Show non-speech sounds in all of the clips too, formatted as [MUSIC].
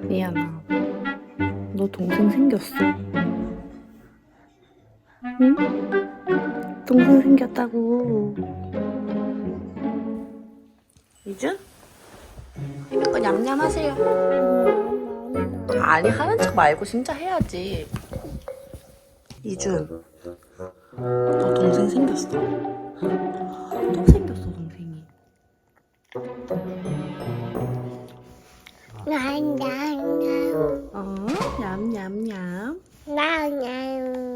미안아. 너 동생 생겼어. 응? 동생 생겼다고. 이준? 이런 거 냠냠하세요. 아니 하는 척 말고 진짜 해야지. 이준, 너 동생 생겼어. 또 생겼어 동생이. 나나나 어? 냠냠냠. 나나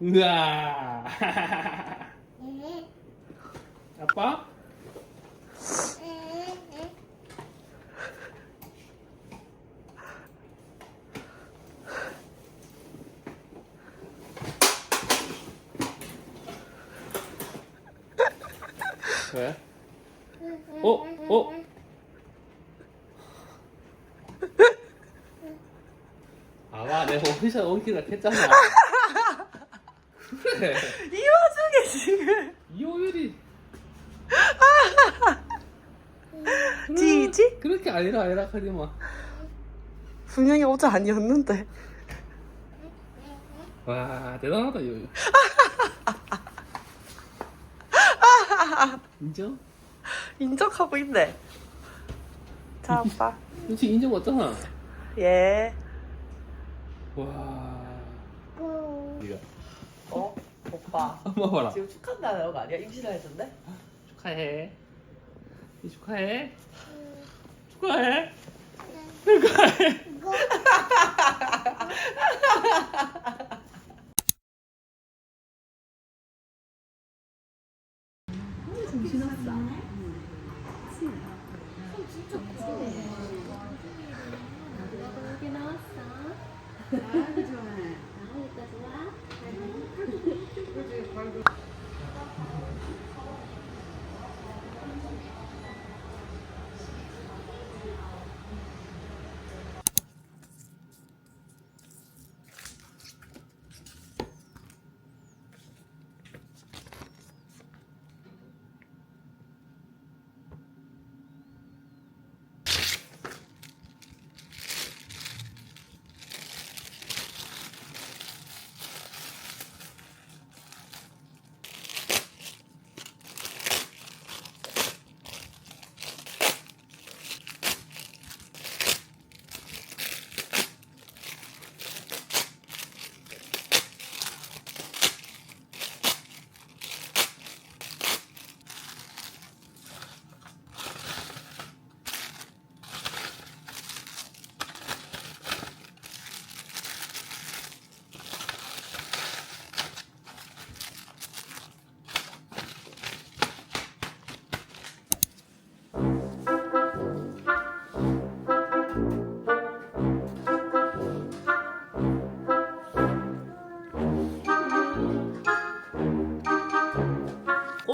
우와. 아빠? 왜? 어? 어? 아마 내가 어디서 엉키가 했잖아. [LAUGHS] 이 와중에 지금 이호율이. 지지? 그렇게 아니라 아니라 하지 마. 분명히 어제 아니었는데. 와 대단하다 이호율. 인정? 인정하고 있네. 자, 아빠. 그렇지 인정 왔잖아. 예. 와. 이거 어? 오빠. [LAUGHS] 한번 봐라. 지금 축하한다는 거 아니야? 임신하였던데? 축하해. 이 축하해. 축하해. 여기 [LAUGHS]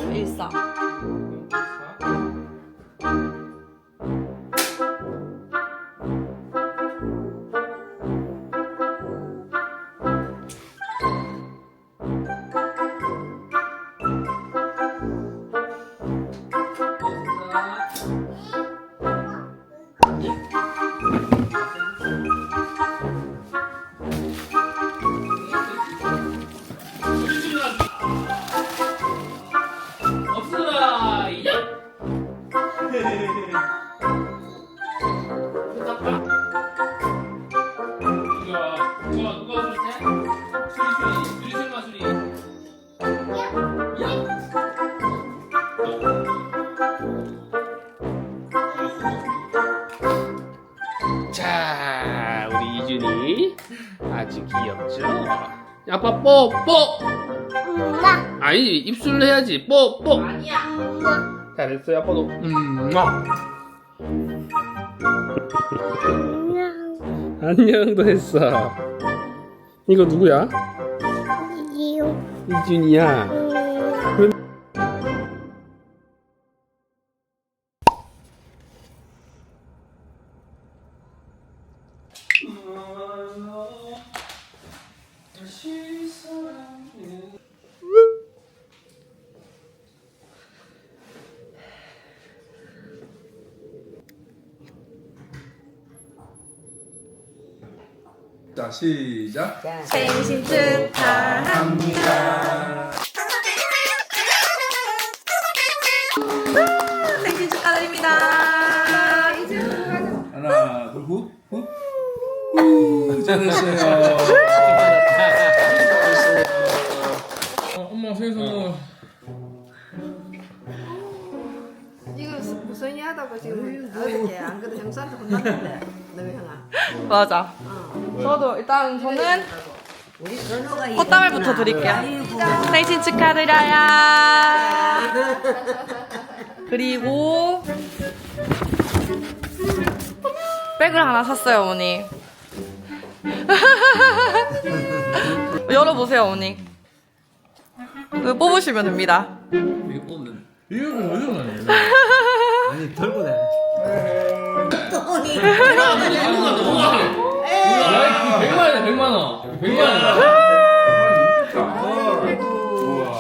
什么意 귀엽죠? 아빠 뽀 뽀! 엄마. 아니 입술로 해야지 뽀뽀! 엄마. 잘했어요 아빠도 음, 아. 안녕. 안녕도 했어 이거 누구야? 이유. 이준이야 음. 자 시작. 생신 축하합니다. 생신 축하드립니다. 하나 둘 후. 후. 후. 잘했어요. 어, 엄마 생일 선물 이거 무성이 하다고 지금 어저께 안 그래도 형수한테 혼났는데 너희 형아 맞아. 저도 일단 저는 꽃다발부터 드릴게요. 생신 축하드려요. 그리고 백을 하나 샀어요, 어머니. 열어보세요, 어머니. 이거 뽑으시면 됩니다. 이거 뽑는 이거 왜 이러네 아니 덜고 다녀. 야, 100만 원이야 100만 원 100만 원이야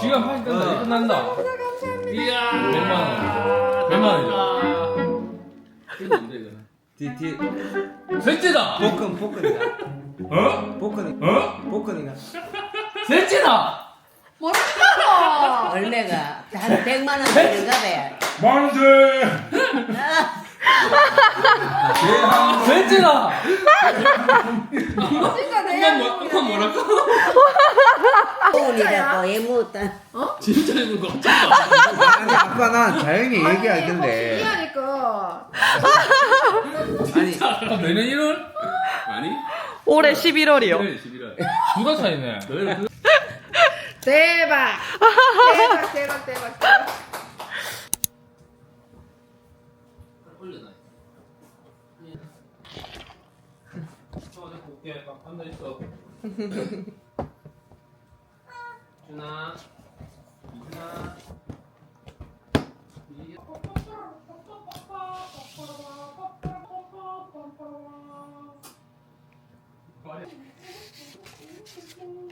지금 파이 끝나 끝난다 이야 100만 원 100만 원이죠 이거 뭔데 이거 뒤뒤 셋째다 복근 복근이가. 어? 복근이. 어? 복근이가. 셋째다 얼마가 한 100만 원 되는가 봐. 만세. 셋째다 진짜 이건 내야 뭐 뭐랄까 소원이라고 애무었다. 진짜 이거 깜짝이야 아니 아빠 난 자연히 얘기할 건데. 이하니까. 아니 아, 내년 1월? 아니? 올해 11월이요. 1월 11월. 두달 차이네. 대박. 대박 대박 대박 대박 올려놔 어, 볼게. 막 앉아 있어. [LAUGHS] 준아. 이준아. 이- [LAUGHS]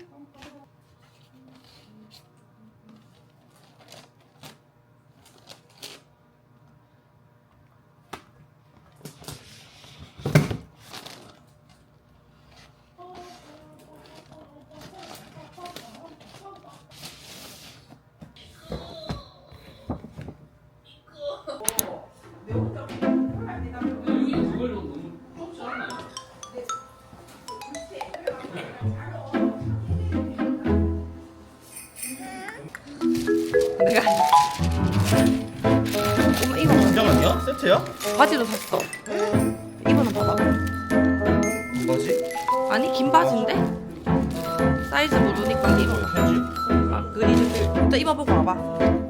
내가 엄마 이거 잠깐만요. 세트요? 바지도 샀어. 이거는 봐봐. 뭐지? 아니 긴 바지인데 사이즈 모르니까 입어. 편지? 아 그리즈 일단 입어보고 와봐.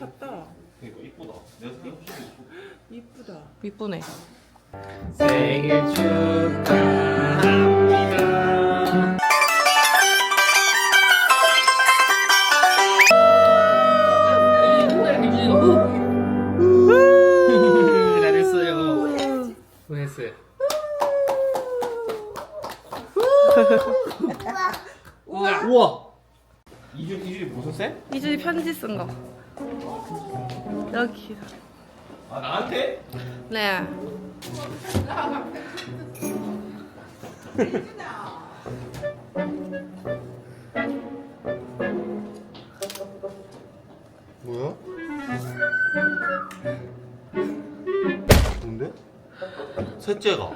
샀다 그러니까 이쁘다. 내가 생각 이쁘고. 이쁘다 이쁘네. 생일 축하합니다. 잘했어요. 수고했어요. 우와. 이준 이준이 무슨 색? 이준이 편지 쓴 거. 여기. 아 나한테? 네. 뭐야? 뭔데? 셋째가.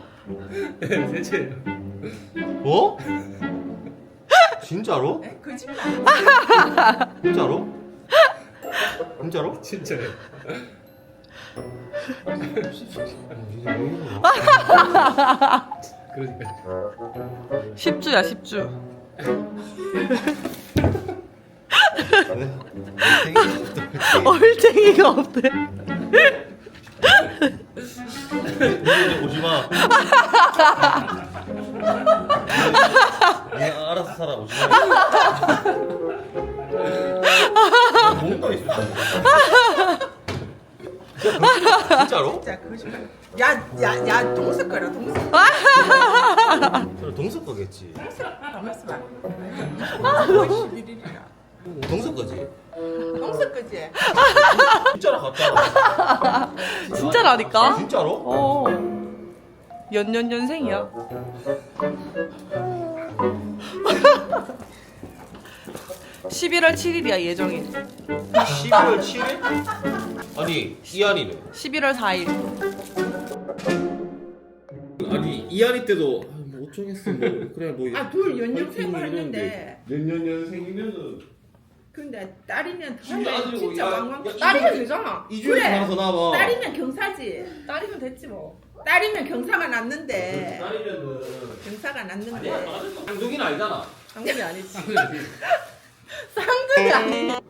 대체 어? 진짜로? 거짓말. 진짜로? 진짜로? [LAUGHS] 진짜요. 그러니까. 10주야 10주. 얼쟁이가 없대. 이제 오지 마. 내가 알아서 살아 오지 마. [LAUGHS] 뭔가 있어. 진짜로? 진짜 거짓말. 야, 야, 야, 동석 거라 동석. 그래 동석 거겠지. 11일이라. 동석 거지. 동석 거지. 진짜로 가짜로. 진짜라니까? 진짜로? 어. 연년년생이야. [LAUGHS] (11월 7일이야) 예정일 12월 7일? 아니 이한이는? (11월 4일) 아니 이한이 때도 아, 뭐 어쩌겠어 뭐 그래 뭐 아, 둘 연령 화이팅 생활했는데. 몇년 년생이면은 근데 딸이면 아직 진짜 야, 왕왕. 야, 딸이면 이주- 되잖아. 이주에 살아서 나와 딸이면 경사지. 딸이면 됐지 뭐 딸이면 경사가 났는데. 딸이면은 경사가 났는데. 강동이는 아니잖아 상금이 아니지. [LAUGHS] 쌍둥이 아니.